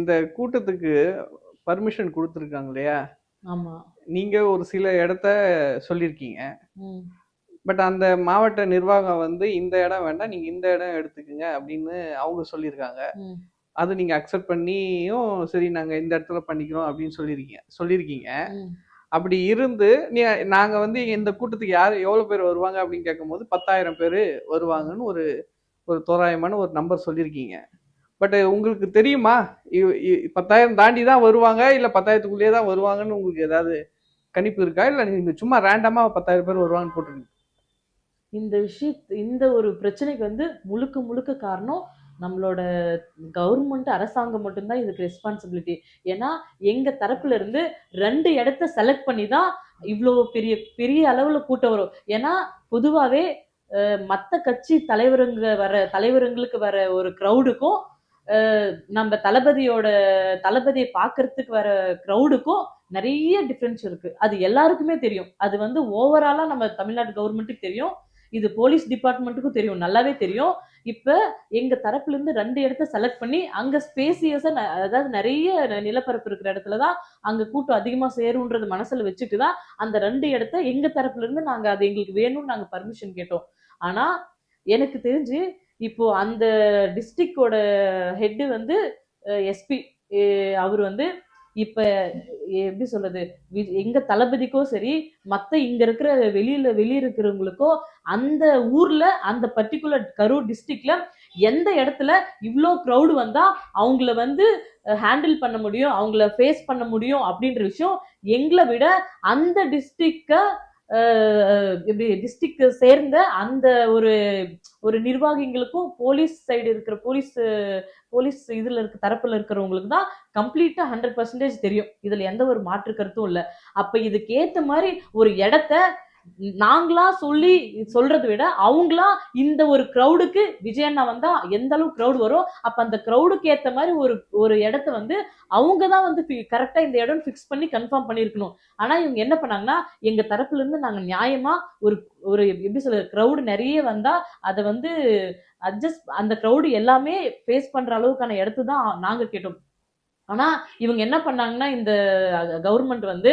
இந்த கூட்டத்துக்கு பர்மிஷன் கொடுத்துருக்காங்க இல்லையா நீங்க ஒரு சில இடத்த சொல்லியிருக்கீங்க. பட் அந்த மாவட்ட நிர்வாகம் வந்து இந்த இடம் வேண்டாம் நீங்க இந்த இடம் எடுத்துக்கங்க அப்படின்னு அவங்க சொல்லியிருக்காங்க. அது நீங்க அக்செப்ட் பண்ணியும் சரி நாங்க இந்த இடத்துல பண்ணிக்கிறோம் அப்படின்னு சொல்லியிருக்கீங்க சொல்லியிருக்கீங்க. அப்படி இருந்து நீ நாங்க வந்து இந்த கூட்டத்துக்கு யார் எவ்வளவு பேர் வருவாங்க அப்படின்னு கேட்கும்போது பத்தாயிரம் பேர் வருவாங்கன்னு ஒரு ஒரு தோராயமான ஒரு நம்பர் சொல்லியிருக்கீங்க பட் உங்களுக்கு தெரியுமா? இ- இ- பத்தாயிரம் தாண்டி தான் வருவாங்க இல்லை பத்தாயிரத்துக்குள்ளேயே தான் வருவாங்கன்னு உங்களுக்கு ஏதாவது கணிப்பு இருக்கா? இல்லை நீங்கள் சும்மா ரேண்டமாக பத்தாயிரம் பேர் வருவாங்கன்னு போட்டுருக்கீங்க. இந்த விஷய இந்த ஒரு பிரச்சனைக்கு வந்து முழுக்க முழுக்க காரணம் நம்மளோட கவர்மெண்ட் அரசாங்கம் மட்டும்தான் இதுக்கு ரெஸ்பான்சிபிலிட்டி ஏன்னா எங்க தரப்புல இருந்து ரெண்டு இடத்த செலக்ட் பண்ணி தான் இவ்வளோ பெரிய பெரிய அளவுல கூட்டம் வரும். ஏன்னா பொதுவாகவே மற்ற கட்சி தலைவருங்க வர தலைவருங்களுக்கு வர ஒரு க்ரௌடுக்கும் நம்ம தளபதியோட தளபதியை பார்க்கறதுக்கு வர க்ரௌடுக்கும் நிறைய டிஃப்ரென்ஸ் இருக்கு. அது எல்லாருக்குமே தெரியும். அது வந்து ஓவராலா நம்ம தமிழ்நாடு கவர்மெண்ட்டுக்கு தெரியும். இது போலீஸ் டிபார்ட்மெண்ட்டுக்கும் தெரியும். நல்லாவே தெரியும். இப்ப எங்க தரப்புல இருந்து ரெண்டு இடத்த செலக்ட் பண்ணி அங்க ஸ்பேசியஸா அதாவது நிறைய நிலப்பரப்பு இருக்கிற இடத்துல தான் அங்க கூட்டம் அதிகமா சேரும்ன்றது மனசுல வச்சுட்டு தான் அந்த ரெண்டு இடத்த எங்க தரப்புல இருந்து நாங்க அது எங்களுக்கு வேணும்னு நாங்க பர்மிஷன் கேட்டோம். ஆனா எனக்கு தெரிஞ்சு இப்போ அந்த டிஸ்ட்ரிக்டோட ஹெட்டு வந்து எஸ்பி அவர் வந்து இப்ப எப்படி சொல்றது? எங்கள் எங்க தளபதிக்கோ சரி மத்த இங்க இருக்கிற வெளியில வெளியே இருக்கிறவங்களுக்கோ அந்த ஊர்ல அந்த பர்டிகுலர் கரூர் டிஸ்ட்ரிக்ட்ல எந்த இடத்துல இவ்வளோ க்ரௌடு வந்தா அவங்கள வந்து ஹேண்டில் பண்ண முடியும் அவங்கள ஃபேஸ் பண்ண முடியும் அப்படின்ற விஷயம் எங்களை விட அந்த டிஸ்ட்ரிக்ட எப்படி டிஸ்ட்ரிக்ட் சேர்ந்த அந்த ஒரு ஒரு நிர்வாகிகளுக்கும் போலீஸ் சைடு இருக்கிற போலீஸ் போலீஸ் இதுல இருக்க தரப்புல இருக்கிறவங்களுக்கு தான் கம்ப்ளீட்டா ஹண்ட்ரட் பர்சன்டேஜ் தெரியும். இதுல எந்த ஒரு மாற்று கருத்தும் இல்ல. அப்ப இதுக்கு ஏத்த மாதிரி ஒரு இடத்த நாங்களா சொல்லி சொல்றதை விட அவங்களா இந்த ஒரு க்ரௌடுக்கு விஜயண்ணா வந்தா எந்த அளவுக்கு க்ரௌடு வரும்? அப்ப அந்த க்ரௌடுக்கு ஏத்த மாதிரி ஒரு ஒரு இடத்த வந்து அவங்க தான் வந்து கரெக்டா இந்த இடம் ஃபிக்ஸ் பண்ணி கன்ஃபார்ம் பண்ணியிருக்கணும். ஆனா இவங்க என்ன பண்ணாங்கன்னா எங்க தரப்புல இருந்து நாங்க நியாயமா ஒரு ஒரு எப்படி சொல்ற க்ரௌடு நிறைய வந்தா அதை வந்து அட்ஜஸ்ட் அந்த க்ரௌடு எல்லாமே ஃபேஸ் பண்ற அளவுக்கான இடத்து தான் நாங்க கேட்டோம். ஆனா இவங்க என்ன பண்ணாங்கன்னா இந்த கவர்மெண்ட் வந்து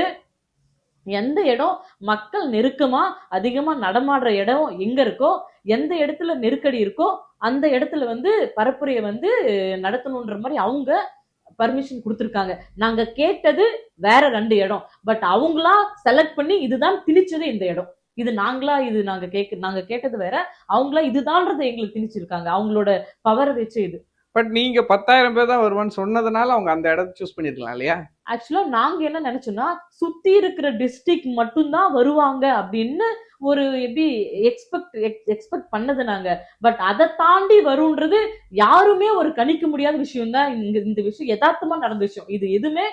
எந்த இடம் மக்கள் நெருக்கமா அதிகமா நடமாடுற இடம் எங்க இருக்கோ எந்த இடத்துல நெருக்கடி இருக்கோ அந்த இடத்துல வந்து பரப்புரையை வந்து நடத்தணுன்ற மாதிரி அவங்க பர்மிஷன் கொடுத்துருக்காங்க. நாங்க கேட்டது வேற ரெண்டு இடம். பட் அவங்களா செலக்ட் பண்ணி இதுதான் திணிச்சது இந்த இடம். இது நாங்களா இது நாங்க கேட்க நாங்க கேட்டது வேற அவங்களா இதுதான்றதை எங்களுக்கு திணிச்சிருக்காங்க. அவங்களோட பவரை வச்சு இது. பட் நீங்க பத்தாயிரம் பேர் தான் வருவான்னு சொன்னதுனால அவங்க அந்த இடத்த சூஸ் பண்ணிருக்கலாம் இல்லையா? ஆக்சுவலா நாங்க என்ன நினைச்சோம்னா சுத்தி இருக்கிற டிஸ்ட்ரிக்ட் மட்டும்தான் வருவாங்க அப்படின்னு ஒரு எப்படி எக்ஸ்பெக்ட் எக்ஸ்பெக்ட் பண்ணது நாங்க. பட் அதை தாண்டி வரும்ன்றது யாருமே ஒரு கணிக்க முடியாத விஷயம் தான். இங்க இந்த விஷயம் யதார்த்தமா நடந்த விஷயம். இது எதுவுமே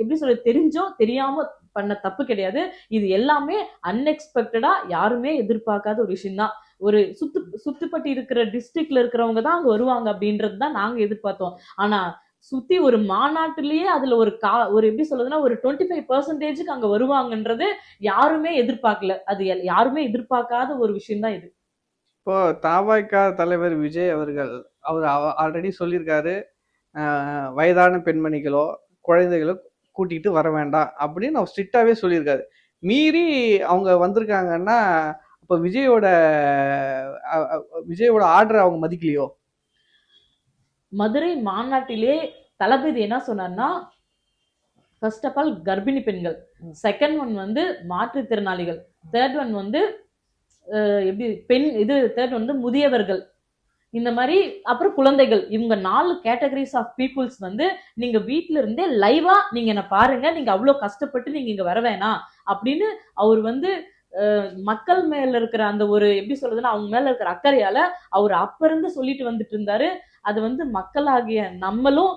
எப்படி சொல்ல தெரிஞ்சோ தெரியாம பண்ண தப்பு கிடையாது. இது எல்லாமே அன்எக்ஸ்பெக்டடா யாருமே எதிர்பார்க்காத ஒரு விஷயம் தான் ஒரு சுத்து சுத்துப்பட்டு இருக்கிற டிஸ்ட்ரிக்ட்ல இருக்கிறவங்க தான் அங்க வருவாங்க அப்படின்றது தான் நாங்க எதிர்பார்த்தோம். ஆனா சுத்தி ஒரு மாநாட்டிலேயே அதுல ஒரு கா ஒரு எப்படி சொல்றதுன்னா ஒரு டுவெண்ட்டி ஃபைவ் பர்சன்டேஜுக்கு அங்க வருவாங்கன்றது யாருமே எதிர்பார்க்கல. அது எல்- யாருமே எதிர்பார்க்காத ஒரு விஷயம் தான் இது. இப்போ தாவாய்க்கா தலைவர் விஜய் அவர்கள் அவர் ஆல்ரெடி சொல்லியிருக்காரு வயதான பெண்மணிகளோ குழந்தைகளோ கூட்டிகிட்டு வர வேண்டாம் அப்படின்னு அவர் ஸ்ட்ரிக்டாகவே சொல்லியிருக்காரு. மீறி அவங்க வந்திருக்காங்கன்னா இப்போ விஜயோட விஜயோட ஆர்டரை அவங்க மதிக்கலையோ? மதுரை மாநாட்டிலே தளபதி என்ன சொன்னார்னா ஃபர்ஸ்ட் ஆஃப் ஆல் கர்ப்பிணி பெண்கள். செகண்ட் ஒன் வந்து மாற்றுத்திறனாளிகள் தேர்ட் ஒன் வந்து எப்படி பெண் இது தேர்ட் வந்து முதியவர்கள். இந்த மாதிரி அப்புறம் குழந்தைகள். இவங்க நாலு கேட்டகரிஸ் ஆஃப் பீப்புள்ஸ் வந்து நீங்க வீட்ல இருந்தே லைவா நீங்க என்ன பாருங்க. நீங்க அவ்வளோ கஷ்டப்பட்டு நீங்க இங்க வர வேணாம். அப்படின்னு அவர் வந்து மக்கள் மேல இருக்கிற அந்த ஒரு எப்படி சொல்றதுன்னா அவங்க மேல இருக்கிற அக்கறையால அவர் அப்ப இருந்து சொல்லிட்டு வந்துட்டு இருந்தாரு. அது வந்து மக்களாகிய நம்மளும்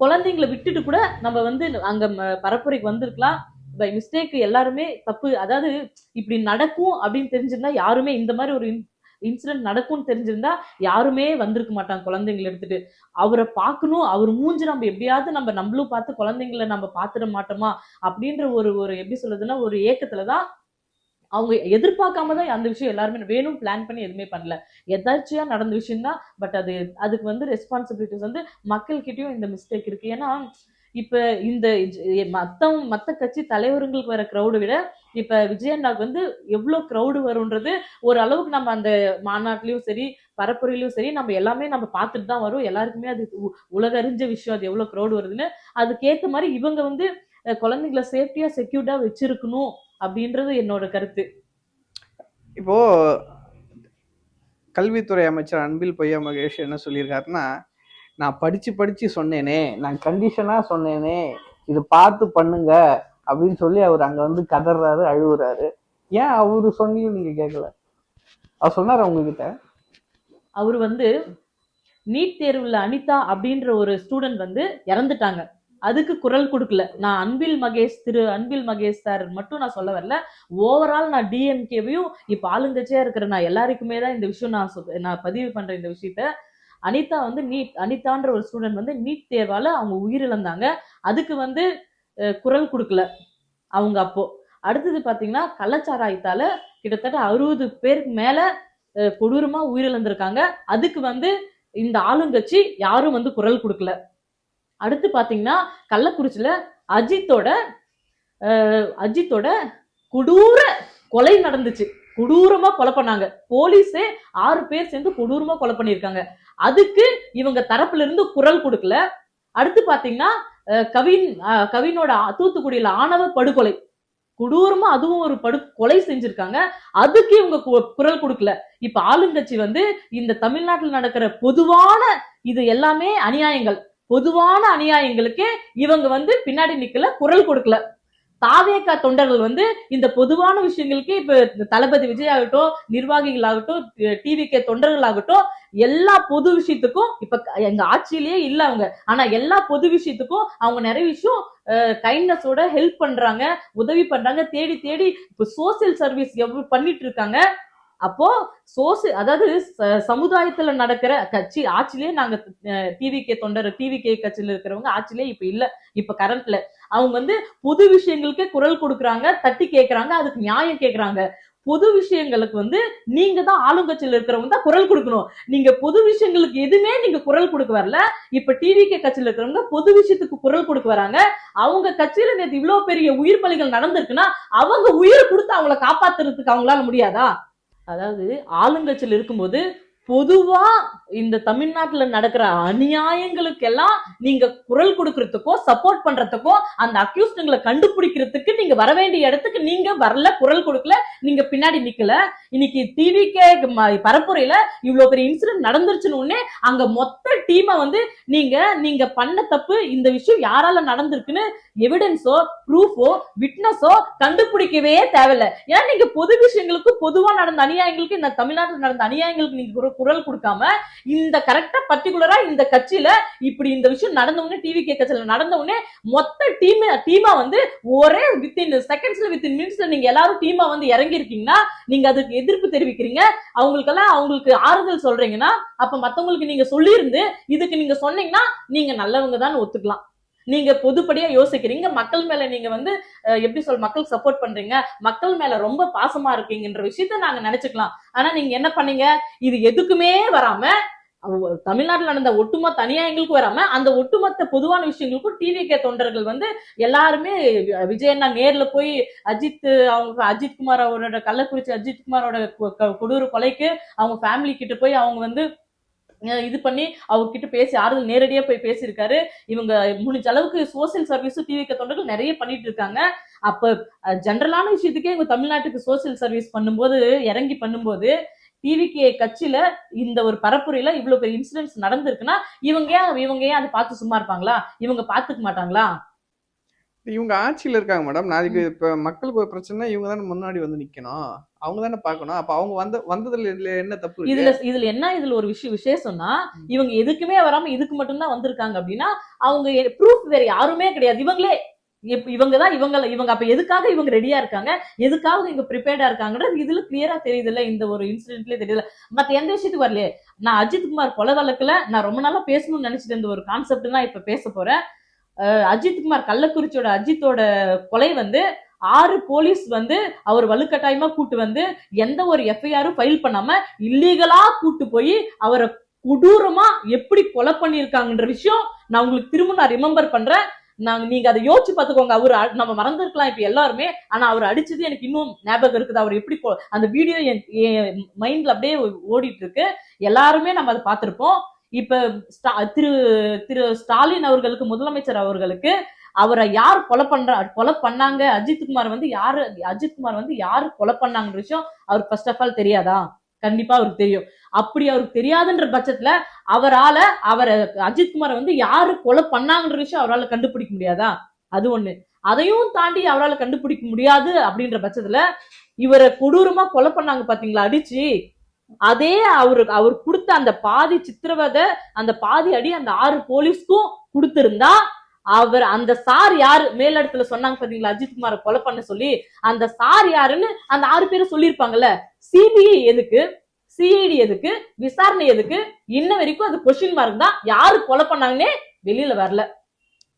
குழந்தைங்களை விட்டுட்டு கூட நம்ம வந்து அங்க பரப்புரைக்கு வந்திருக்கலாம். பை மிஸ்டேக் எல்லாருமே தப்பு அதாவது இப்படி நடக்கும் அப்படின்னு தெரிஞ்சிருந்தா யாருமே இந்த மாதிரி ஒரு இன்சிடென்ட் நடக்கும்னு தெரிஞ்சிருந்தா யாருமே வந்திருக்க மாட்டாங்க குழந்தைங்களை எடுத்துட்டு. அவரை பார்க்கணும் அவர் மூஞ்சி நம்ம எப்படியாவது நம்ம நம்மளும் பார்த்து குழந்தைங்களை நம்ம பார்த்துட மாட்டோமா? அப்படின்ற ஒரு ஒரு எப்படி சொல்றதுன்னா ஒரு ஏக்கத்துல தான் அவங்க எதிர்பார்க்காம தான் அந்த விஷயம் எல்லாருமே வேணும் பிளான் பண்ணி எதுவுமே பண்ணல. எதாச்சியா நடந்த விஷயம் தான் பட் அது அதுக்கு வந்து ரெஸ்பான்சிபிலிட்டிஸ் வந்து மக்கள்கிட்டயும் இந்த மிஸ்டேக் இருக்கு. ஏன்னா இப்ப இந்த ஜ- மத்த மத்த கட்சி தலைவர்களுக்கு வர க்ரௌடு விட இப்ப விஜயண்ணாக்கு வந்து எவ்வளவு க்ரௌடு வரும்ன்றது ஒரு அளவுக்கு நம்ம அந்த மாநாட்டிலயும் சரி பரப்புரையிலயும் சரி நம்ம எல்லாமே நம்ம பார்த்துட்டு தான் வரும். எல்லாருக்குமே அது உ- உலக அறிஞ்ச விஷயம் அது எவ்வளவு க்ரௌடு வருதுன்னு. அதுக்கேற்ற மாதிரி இவங்க வந்து குழந்தைங்களை சேஃப்டியா செக்யூர்டா வச்சிருக்கணும். அப்படின்றது என்னோட கருத்து. இப்போ கல்வித்துறை அமைச்சர் அன்பில் பொய்யா மகேஷ் என்ன சொல்லியிருக்காருன்னா நான் படிச்சு படிச்சு சொன்னேனே நான் கண்டிஷனா சொன்னேனே இது பார்த்து பண்ணுங்க அப்படின்னு சொல்லி அவர் அங்க வந்து கதறாரு அழுகுறாரு ஏன் அவரு சொன்னியும் நீங்க கேட்கல அவர் சொன்னாரு உங்ககிட்ட? அவர் வந்து நீட் தேர்வுல அனிதா அப்படின்ற ஒரு ஸ்டூடெண்ட் வந்து இறந்துட்டாங்க. அதுக்கு குரல் கொடுக்கல. நான் அன்பில் மகேஷ் திரு அன்பில் மகேஷ் சார் மட்டும் நான் சொல்ல வரல. ஓவரால் நான் டிஎம்கேவையும் இப்ப ஆளுங்கட்சியா இருக்கிற நான் எல்லாருக்குமே தான் இந்த விஷயம் நான் நான் பதிவு பண்ற இந்த விஷயத்த. அனிதா வந்து நீட் அனிதான்ற ஒரு ஸ்டூடெண்ட் வந்து நீட் தேர்வால அவங்க உயிரிழந்தாங்க. அதுக்கு வந்து குரல் கொடுக்கல அவங்க அப்போ. அடுத்தது பாத்தீங்கன்னா கள்ளச்சாராயத்தால கிட்டத்தட்ட அறுபது பேருக்கு மேல கொடூரமா உயிரிழந்திருக்காங்க. அதுக்கு வந்து இந்த ஆளுங்கட்சி யாரும் வந்து குரல் கொடுக்கல. அடுத்து பார்த்தீங்கன்னா கள்ளக்குறிச்சியில் அஜித்தோட அஹ், அஜித்தோட கொடூர கொலை நடந்துச்சு. கொடூரமா கொலை பண்ணாங்க. போலீஸே ஆறு பேர் சேர்ந்து கொடூரமா கொலை பண்ணியிருக்காங்க. அதுக்கு இவங்க தரப்புல இருந்து குரல் கொடுக்கல. அடுத்து பாத்தீங்கன்னா அஹ், கவின் கவினோட ஆ- தூத்துக்குடியில ஆணவ படுகொலை. கொடூரமா அதுவும் ஒரு படு கொலை செஞ்சிருக்காங்க. அதுக்கு இவங்க கு- குரல் கொடுக்கல. இப்ப ஆளுங்கட்சி வந்து இந்த தமிழ்நாட்டில் நடக்கிற பொதுவான இது எல்லாமே அநியாயங்கள். பொதுவான அநியாயங்களுக்கு இவங்க வந்து பின்னாடி நிக்கல குரல் கொடுக்கல. தாவேக்கா தொண்டர்கள் வந்து இந்த பொதுவான விஷயங்களுக்கு இப்ப தளபதி விஜய் ஆகட்டும் நிர்வாகிகள் ஆகட்டும் டிவி கே தொண்டர்கள் ஆகட்டும் எல்லா பொது விஷயத்துக்கும் இப்ப எங்க ஆட்சியிலேயே இல்ல அவங்க. ஆனா எல்லா பொது விஷயத்துக்கும் அவங்க நிறைய விஷயம் கைண்ட்னஸோட ஹெல்ப் பண்றாங்க உதவி பண்றாங்க தேடி தேடி இப்ப சோசியல் சர்வீஸ் எவ்வளவு பண்ணிட்டு இருக்காங்க. அப்போ சோசி அதாவது ச- சமுதாயத்துல நடக்கிற கட்சி ஆட்சியிலே நாங்க டிவி கே தொண்டர் டிவிகே கட்சியில இருக்கிறவங்க ஆட்சியிலே இப்ப இல்ல. இப்ப கரண்ட்ல அவங்க வந்து பொது விஷயங்களுக்கே குரல் கொடுக்குறாங்க தட்டி கேட்கறாங்க அதுக்கு நியாயம் கேக்குறாங்க. பொது விஷயங்களுக்கு வந்து நீங்க தான் ஆளுங்கட்சியில இருக்கிறவங்க தான் குரல் கொடுக்கணும். நீங்க பொது விஷயங்களுக்கு எதுவுமே நீங்க குரல் கொடுக்க வரல. இப்ப டிவிகே கட்சியில இருக்கிறவங்க பொது விஷயத்துக்கு குரல் கொடுக்க வராங்க. அவங்க கட்சியில நேத்து இவ்வளவு பெரிய உயிர் பலிகள் நடந்திருக்குன்னா அவங்க உயிர் கொடுத்து அவங்கள காப்பாத்துறதுக்கு அவங்களால முடியாதா? அதாவது ஆளுங்கட்சியில் இருக்கும்போது பொதுவாக இந்த தமிழ்நாட்டுல நடக்கிற அநியாயங்களுக்கெல்லாம் நீங்க குரல் கொடுக்கறதுக்கோ சப்போர்ட் பண்றதுக்கோ அந்த அக்யூஸ்டுங்களை கண்டுபிடிக்கிறதுக்கு நீங்க வர வேண்டிய இடத்துக்கு நீங்க வரல குரல் கொடுக்கல நீங்க பின்னாடி நிக்கல. இன்னைக்கு டிவிக்கே பரப்புரையில இவ்வளவு பெரிய இன்சிடென்ட் நடந்துருச்சுன்னு உடனே அங்க மொத்த டீமை வந்து நீங்க நீங்க பண்ண தப்பு இந்த விஷயம் யாரால நடந்திருக்குன்னு எவிடன்ஸோ ப்ரூஃபோ விட்னஸோ கண்டுபிடிக்கவே தேவையில்ல. ஏன்னா நீங்க பொது விஷயங்களுக்கு பொதுவா நடந்த அநியாயங்களுக்கு இந்த தமிழ்நாட்டில் நடந்த அநியாயங்களுக்கு நீங்க குரல் கொடுக்காம இந்த கரெக்டா பர்டிகுலரா இந்த கட்சியில இப்படி இந்த விஷயம் நடந்த உடனே டிவி கே கட்சியில நடந்த உடனே மொத்த டீம் டீமா வந்து ஒரே வித்தின் செகண்ட்ஸ்ல வித்தின் மினிட்ஸ்ல நீங்க எல்லாரும் டீமா வந்து இறங்கி இருக்கீங்கன்னா நீங்க அதுக்கு எதிர்ப்பு தெரிவிக்கிறீங்க. அவங்களுக்கெல்லாம் அவங்களுக்கு ஆறுதல் சொல்றீங்கன்னா அப்ப மத்தவங்களுக்கு நீங்க சொல்லியிருந்து இதுக்கு நீங்க சொன்னீங்கன்னா நீங்க நல்லவங்க தான் ஒத்துக்கலாம். நீங்க பொதுப்படியா யோசிக்கிறீங்க. மக்கள் மேல நீங்க வந்து எப்படி சொல் மக்களுக்கு சப்போர்ட் பண்றீங்க. மக்கள் மேல ரொம்ப பாசமா இருக்கீங்கன்ற விஷயத்த நாங்க நினைச்சுக்கலாம். ஆனா நீங்க என்ன பண்ணீங்க? இது எதுக்குமே வராம தமிழ்நாட்டில் தமிழ்நாட்டுல நடந்த ஒட்டுமொத்த அநியாயங்களுக்கும் வராம அந்த ஒட்டுமொத்த பொதுவான விஷயங்களுக்கும் டிவி கே தொண்டர்கள் வந்து எல்லாருமே விஜயண்ணா நேர்ல போய் அஜித் அவங்க அஜித் குமார் அவரோட கள்ளக்குறிச்சி அஜித் குமாரோட கொடூர கொலைக்கு அவங்க ஃபேமிலி கிட்ட போய் அவங்க வந்து இது பண்ணி அவர்கிட்ட பேசி ஆறுதல் நேரடியா போய் பேசியிருக்காரு. இவங்க முடிஞ்ச அளவுக்கு சோசியல் சர்வீஸும் டிவிக்க தொண்டர்கள் நிறைய பண்ணிட்டு இருக்காங்க. அப்ப ஜென்ரலான விஷயத்துக்கே இவங்க தமிழ்நாட்டுக்கு சோசியல் சர்வீஸ் பண்ணும்போது இறங்கி பண்ணும்போது டிவிகே கட்சியில இந்த ஒரு பரப்புரையில இவ்வளவு பெரிய இன்சிடென்ட்ஸ் நடந்திருக்குன்னா இவங்க ஏன் இவங்க ஏன் அதை பார்த்து சும்மா இருப்பாங்களா? இவங்க பாத்துக்க மாட்டாங்களா? இவங்க ஆட்சியில இருக்காங்க மேடம் நாளைக்கு இப்ப மக்களுக்கு ஒரு பிரச்சனை இவங்க தானே முன்னாடி வந்து நிக்கணும். அவங்க தானே பார்க்கணும். அப்ப அவங்க வந்த வந்ததுல இதுல என்ன தப்பு இதுல இதுல என்ன இதுல ஒரு விஷயம் விசேஷம்னா இவங்க எதுக்குமே வராம இதுக்கு மட்டும்தான் வந்திருக்காங்க அப்படின்னா அவங்க ப்ரூஃப் வேற யாருமே கிடையாது. இவங்களே இவங்க தான் இவங்க இவங்க அப்ப எதுக்காக இவங்க ரெடியா இருக்காங்க? எதுக்காக இவங்க ப்ரிப்பேர்டா இருக்காங்கன்றது இதுல கிளியரா தெரியுதுல்ல. இந்த ஒரு இன்சிடென்ட்லயே தெரியல மத்த எந்த விஷயத்துக்கு வரலையே? நான் அஜித் குமார் கொலை வழக்குல நான் ரொம்ப நாளா பேசணும்னு நினைச்சிட்டு இருந்த ஒரு கான்செப்ட் தான் இப்ப பேச போறேன். அஹ் கள்ளக்குறிச்சியோட அஜித்தோட கொலை வந்து ஆறு போலீஸ் வந்து அவர் வலுக்கட்டாயமா கூட்டு வந்து எந்த ஒரு எஃப்ஐஆரும் ஃபைல் பண்ணாம இல்லீகலா கூட்டு போய் அவரை கொடூரமா எப்படி கொலை பண்ணியிருக்காங்கன்ற விஷயம் நான் உங்களுக்கு திரும்ப நான் ரிமெம்பர் பண்றேன். நாங்க நீங்க அதை யோசிச்சு பாத்துக்கோங்க அவர் நம்ம மறந்துருக்கலாம் இப்ப எல்லாருமே. ஆனா அவர் அடிச்சது எனக்கு இன்னும் ஞாபகம் இருக்குது. அவர் எப்படி அந்த வீடியோ என் மைண்ட்ல அப்படியே ஓடிட்டு இருக்கு. எல்லாருமே நம்ம அதை பார்த்திருப்போம். இப்ப திரு திரு ஸ்டாலின் அவர்களுக்கு முதலமைச்சர் அவர்களுக்கு அவரை யார் கொலை பண்ற கொலை பண்ணாங்க? அஜித்குமார் வந்து யாரு? அஜித்குமார் வந்து யாரு கொலை பண்ணாங்கன்ற விஷயம் அவருக்கு ஃபர்ஸ்ட் ஆஃப் ஆல் தெரியாதா? கண்டிப்பா அவருக்கு தெரியும். அப்படி அவருக்கு தெரியாதுன்ற பட்சத்துல அவரால அவரை அஜித்குமாரை வந்து யாரு கொலை பண்ணாங்கன்ற விஷயம் அவரால் கண்டுபிடிக்க முடியாதா? அது ஒண்ணு. அதையும் தாண்டி அவரால் கண்டுபிடிக்க முடியாது அப்படின்ற பட்சத்துல இவரை கொடூரமா கொலை பண்ணாங்க பாத்தீங்களா? அடிச்சு அதே அவரு அவர் கொடுத்த அந்த பாதி சித்திரவதை அந்த பாதி அடி அந்த ஆறு போலீஸ்க்கும் கொடுத்திருந்தா அவர் அந்த சார் யாரு? மேலிடத்துல சொன்னாங்க பாத்தீங்களா அஜித்குமாரை கொலை பண்ண சொல்லி அந்த சார் யாருன்னு அந்த ஆறு பேரும் சொல்லியிருப்பாங்கல்ல சிபிஐ எதுக்கு? சிஐடி எதுக்கு? விசாரணை எதுக்கு? இன்ன வரைக்கும் அது கொஸ்டின் மார்க் தான். யாரு கொலை பண்ணாங்கன்னே வெளியில வரல.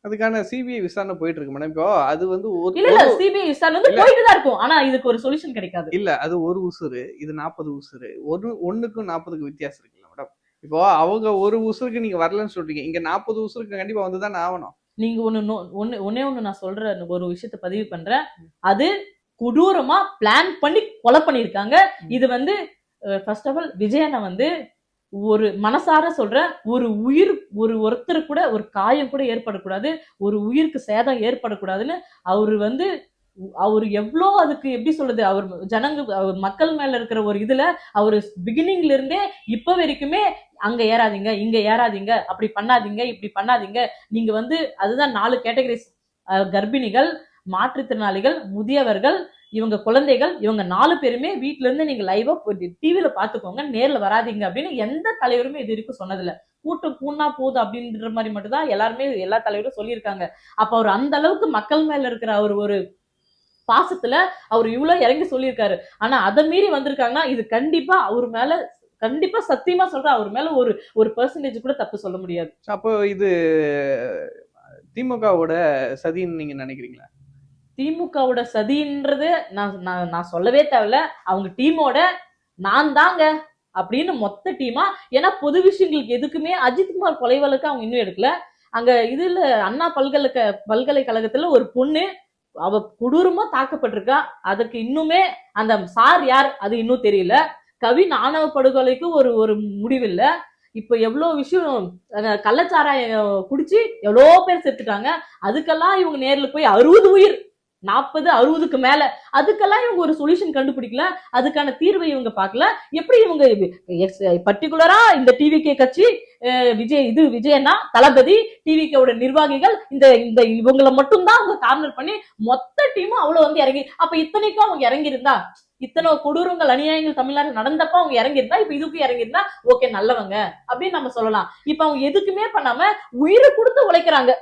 அதுக்கான சிபிஐ விசாரணை போயிட்டு இருக்கு மேடம் இப்போ அது வந்து இல்ல சிபிஐ விசாரணை வந்து. போயிட்டு தான் இருக்கும். ஆனா இதுக்கு ஒரு சொல்யூஷன் கிடைக்காது. இல்ல அது ஒரு உசுறு இது நாற்பது உசுறு. ஒரு ஒண்ணுக்கும் நாற்பதுக்கு வித்தியாசம் இருக்குல்ல மேடம் இப்போ அவங்க ஒரு உசுருக்கு நீங்க வரலன்னு சொல்றீங்க. இங்க நாற்பது உசுருக்கு கண்டிப்பா வந்துதானே ஆகணும். நீங்க ஒண்ணு ஒண்ணு ஒன்னே ஒண்ணு நான் சொல்ற ஒரு விஷயத்த பதிவு பண்றேன். அது கொடூரமா பிளான் பண்ணி கொலை பண்ணிருக்காங்க இது வந்து ஃபர்ஸ்ட் ஆஃப் ஆல் விஜயனை வந்து ஒரு மனசார சொல்ற ஒரு உயிர் ஒரு ஒருத்தர் கூட ஒரு காயம் கூட ஏற்படக்கூடாது ஒரு உயிருக்கு சேதம் ஏற்படக்கூடாதுன்னு அவரு வந்து அவர் எவ்வளோ அதுக்கு எப்படி சொல்றது அவர் ஜனங்க அவர் மக்கள் மேல இருக்கிற ஒரு இதுல அவர் பிகினிங்ல இருந்தே இப்ப வரைக்குமே அங்க ஏறாதீங்க இங்க ஏறாதீங்க அப்படி பண்ணாதீங்க இப்படி பண்ணாதீங்க நீங்க வந்து அதுதான் நாலு கேட்டகரிஸ் கர்ப்பிணிகள் மாற்றுத்திறனாளிகள் முதியவர்கள் இவங்க குழந்தைகள் இவங்க நாலு பேருமே வீட்ல இருந்து நீங்க லைவா டிவியில பாத்துக்கோங்க நேர்ல வராதீங்க அப்படின்னு எந்த தலைவருமே இது வரைக்கும் சொன்னதில்ல. கூட்டம் கூண்ணா போகுது அப்படின்ற மாதிரி மட்டும்தான் எல்லாருமே எல்லா தலைவரும் சொல்லியிருக்காங்க. அப்ப அவர் அந்த அளவுக்கு மக்கள் மேல இருக்கிற அவர் ஒரு பாசத்துல அவர் இவ்வளவு இறங்கி சொல்லியிருக்காரு. ஆனா அதை மீறி வந்திருக்காங்கன்னா இது கண்டிப்பா அவர் மேல கண்டிப்பா சத்தியமா சொல்றேன் அவர் மேல ஒரு ஒரு பெர்சன்டேஜ் கூட தப்பு சொல்ல முடியாது. அப்போ இது திமுகவோட சதின்னு நீங்க நினைக்கிறீங்களா? திமுகவோட சதின்றது நான் நான் நான் சொல்லவே தேவையில்ல. அவங்க டீமோட நான் தாங்க அப்படின்னு மொத்த டீமா ஏன்னா பொது விஷயங்களுக்கு எதுக்குமே அஜித்குமார் கொலை வழக்கு அவங்க இன்னும் எடுக்கல. அங்க இதுல அண்ணா பல்கலைக்க பல்கலைக்கழகத்துல ஒரு பொண்ணு அவ கொடூரமா தாக்கப்பட்டிருக்கா. அதுக்கு இன்னுமே அந்த சார் யார் அது இன்னும் தெரியல. கவின் ஆணவ படுகொலைக்கு ஒரு ஒரு முடிவில்லை. இப்ப எவ்வளோ விஷயம் அஹ், கள்ளச்சாராயம் குடிச்சு எவ்வளோ பேர் செத்துட்டாங்க. அதுக்கெல்லாம் இவங்க நேர்ல போய் அறுபது உயிர் நாற்பது அறுபதுக்கு மேல. அதுக்கெல்லாம் இவங்க ஒரு சொல்யூஷன் கண்டுபிடிக்கல. அதுக்கான தீர்வை இவங்க பார்க்கல. எப்படி இவங்க பர்டிகுலரா இந்த டிவிகே கட்சி அஹ், விஜய் இது விஜயனா தளபதி டிவிகேவோட நிர்வாகிகள் இந்த இந்த இவங்களை மட்டும்தான் அவங்க கார்னர் பண்ணி மொத்த டீமும் அவ்வளவு வந்து இறங்கி அப்ப இத்தனைக்கும் அவங்க இறங்கி இருந்தா இத்தனை கொடூரங்கள் அநியாயங்கள் தமிழ்நாடு நடந்தப்ப அவங்க இறங்கியிருந்தா? இப்ப இதுக்கு இறங்கியிருந்தா? ஓகே நல்லவங்க. அப்படின்னு நம்ம சொல்லலாம். இப்ப அவங்க எதுக்குமே பண்ணாம உயிரை கொடுத்து உழைக்கிறாங்க.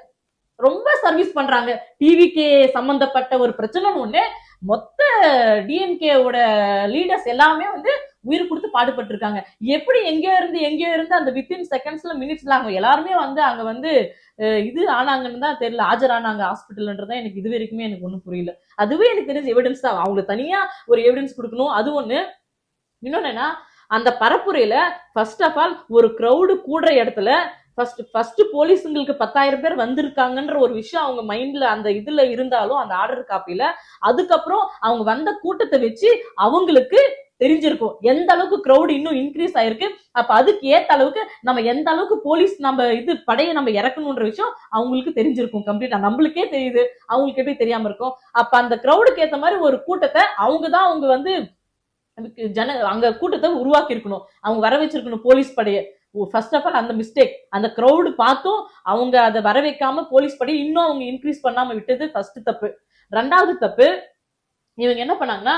ரொம்ப சர்வீஸ் பண்றாங்க. டிவிகே சம்பந்தப்பட்ட ஒரு பிரச்சனைன்னு ஒண்ணு மொத்த டிஎம்கேவோட லீடர்ஸ் எல்லாமே வந்து உயிர் கொடுத்து பாடுபட்டு இருக்காங்க எப்படி எங்கேயோ இருந்து எங்கேயோ இருந்து அந்த வித்தின் செகண்ட்ஸ்ல மினிட்ஸ்ல அவங்க எல்லாருமே வந்து அங்க வந்து இது ஆனாங்கன்னு தான் தெரியல. ஆஜர் ஆனாங்க ஹாஸ்பிட்டல்ன்றதான் எனக்கு இது வரைக்குமே எனக்கு ஒன்றும் புரியல. அதுவே எனக்கு தெரிஞ்ச எவிடன்ஸ் தான். அவங்களுக்கு தனியா ஒரு எவிடன்ஸ் கொடுக்கணும். அது ஒண்ணு. இன்னொன்னு என்ன அந்த பரப்புரையில ஃபர்ஸ்ட் ஆஃப் ஆல் ஒரு க்ரௌடு கூடுற இடத்துல ஃபர்ஸ்ட் ஃபர்ஸ்ட் போலீஸுங்களுக்கு பத்தாயிரம் பேர் வந்திருக்காங்கன்ற ஒரு விஷயம் அவங்க மைண்ட்ல அந்த இதுல இருந்தாலும் அந்த ஆர்டர் காப்பியில அதுக்கப்புறம் அவங்க வந்த கூட்டத்தை வச்சு அவங்களுக்கு தெரிஞ்சிருக்கும். எந்த அளவுக்கு க்ரௌட் இன்னும் இன்க்ரீஸ் ஆயிருக்கு? அப்ப அதுக்கு ஏத்த அளவுக்கு நம்ம எந்த அளவுக்கு போலீஸ் நம்ம இது படையை நம்ம இறக்கணுன்ற விஷயம் அவங்களுக்கு தெரிஞ்சிருக்கும் கம்ப்ளீட்டா நம்மளுக்கே தெரியுது. அவங்களுக்கு எப்படி தெரியாம இருக்கும். அப்ப அந்த க்ரௌடுக்கு ஏத்த மாதிரி ஒரு கூட்டத்தை அவங்க தான் அவங்க வந்து ஜன அங்க கூட்டத்தை உருவாக்கி இருக்கணும் அவங்க வர வச்சிருக்கணும் போலீஸ் படையை. ஃபர்ஸ்ட் ஆஃப் ஆல் அந்த மிஸ்டேக் அந்த க்ரௌடு பார்த்தும் அவங்க அதை வர வைக்காம போலீஸ் படி இன்னும் அவங்க இன்க்ரீஸ் பண்ணாம விட்டது ஃபர்ஸ்ட் தப்பு. ரெண்டாவது தப்பு இவங்க என்ன பண்ணாங்கன்னா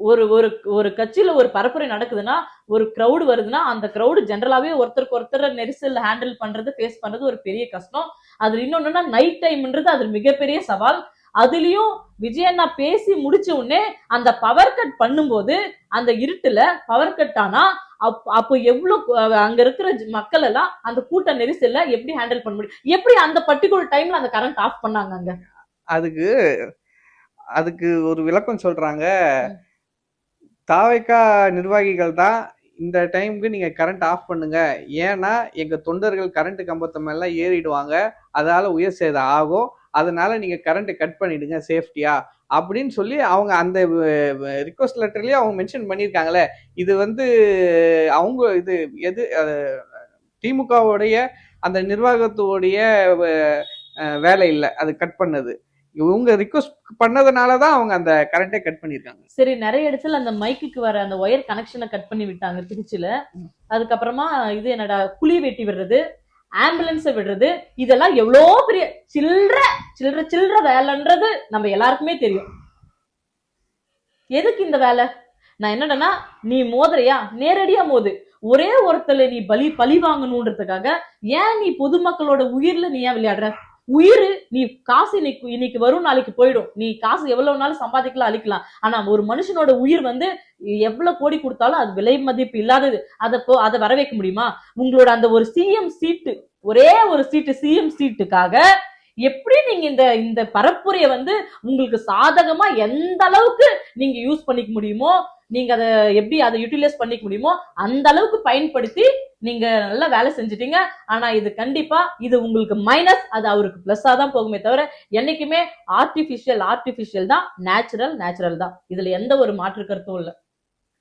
ஒரு ஒரு ஒரு கட்சியில ஒரு பரப்புரை நடக்குதுன்னா ஒரு க்ரௌடு வருதுன்னா அந்த க்ரௌடு ஜென்ரலாவே ஒருத்தருக்கு ஒருத்தர் நெரிசல் ஹேண்டில் பண்றது ஃபேஸ் பண்றது ஒரு பெரிய கஷ்டம். அதுல இன்னொன்னுன்னா நைட் டைம்ன்றது அது மிகப்பெரிய சவால். அதுலயும் விஜயண்ணா பேசி முடிச்ச உடனே அந்த பவர் கட் பண்ணும்போது அந்த இருட்டுல பவர் கட் ஆனா அப் அப்போ எவ்வளவு அஹ், அங்க இருக்கிற மக்கள் எல்லாம் அந்த கூட்ட நெரிசல்ல எப்படி ஹேண்டில் பண்ண முடியும்? எப்படி அந்த பர்டிகுலர் டைம்ல அந்த கரண்ட் ஆஃப் பண்ணாங்க அங்க? அதுக்கு அதுக்கு ஒரு விளக்கம் சொல்றாங்க. தாவைக்கா நிர்வாகிகள் தான் இந்த டைமுக்கு நீங்க கரண்ட் ஆஃப் பண்ணுங்க. ஏன்னா எங்க தொண்டர்கள் கரண்ட் கம்பத்து மேல ஏறிடுவாங்க. அதால உயர் சேதம் ஆகும். அதனால நீங்க கரண்ட் கட் பண்ணிடுங்க சேஃப்டியா அப்படின்னு சொல்லி அவங்க அந்த ரிக்வஸ்ட் லெட்டர்லயே அவங்க மென்ஷன் பண்ணியிருக்காங்களே. இது வந்து அவங்க இது எது திமுகவுடைய அந்த நிர்வாகத்துடைய வேலை இல்லை. அது கட் பண்ணது. இவங்க ரிக்வஸ்ட் பண்ணதுனால தான் அவங்க அந்த கரண்ட்டை கட் பண்ணியிருக்காங்க. சரி நிறைய இடத்துல அந்த மைக்குக்கு வர அந்த ஒயர் கனெக்ஷனை கட் பண்ணி விட்டாங்க. திருச்சியில அதுக்கப்புறமா இது என்னடா குழி வெட்டி விடுறது. ஆம்புலன்ஸை விடுறது இதெல்லாம் எவ்வளோ பெரிய சில்லற சில்லற சில்லற வேலைன்றது நம்ம எல்லாருக்குமே தெரியும். எதுக்கு இந்த வேலை? நான் என்னடனா நீ மோதுறியா? நேரடியா மோது. ஒரே ஒருத்தல நீ பலி பழி வாங்கணுன்றதுக்காக ஏன் நீ பொதுமக்களோட உயிர்ல நீ ஏன் விளையாடுற? உயிர் நீ காசு இன்னைக்கு இன்னைக்கு வரும் நாளைக்கு போயிடும். நீ காசு எவ்வளவு நாளும் சம்பாதிக்கலாம் அழிக்கலாம். ஆனா ஒரு மனுஷனோட உயிர் வந்து எவ்வளவு கோடி கொடுத்தாலும் அது விலை மதிப்பு இல்லாதது. அதை போ அதை வர வைக்க முடியுமா? உங்களோட அந்த ஒரு சிஎம் சீட்டு ஒரே ஒரு சீட்டு சிஎம் சீட்டுக்காக எப்படி நீங்க இந்த இந்த பரப்புரைய வந்து உங்களுக்கு சாதகமா எந்த அளவுக்கு நீங்க யூஸ் பண்ணிக்க முடியுமோ நீங்க அதை எப்படி அதை யூட்டிலைஸ் பண்ணிக்க முடியுமோ அந்த அளவுக்கு பயன்படுத்தி நீங்க நல்லா வேலை செஞ்சுட்டீங்க. ஆனா இது கண்டிப்பா இது உங்களுக்கு மைனஸ் அது அவருக்கு பிளஸ்ஸா தான் போகுமே தவிர என்னைக்குமே ஆர்டிபிஷியல் ஆர்டிபிஷியல் தான் நேச்சுரல் நேச்சுரல் தான். இதுல எந்த ஒரு மாற்று கருத்தும் இல்லை.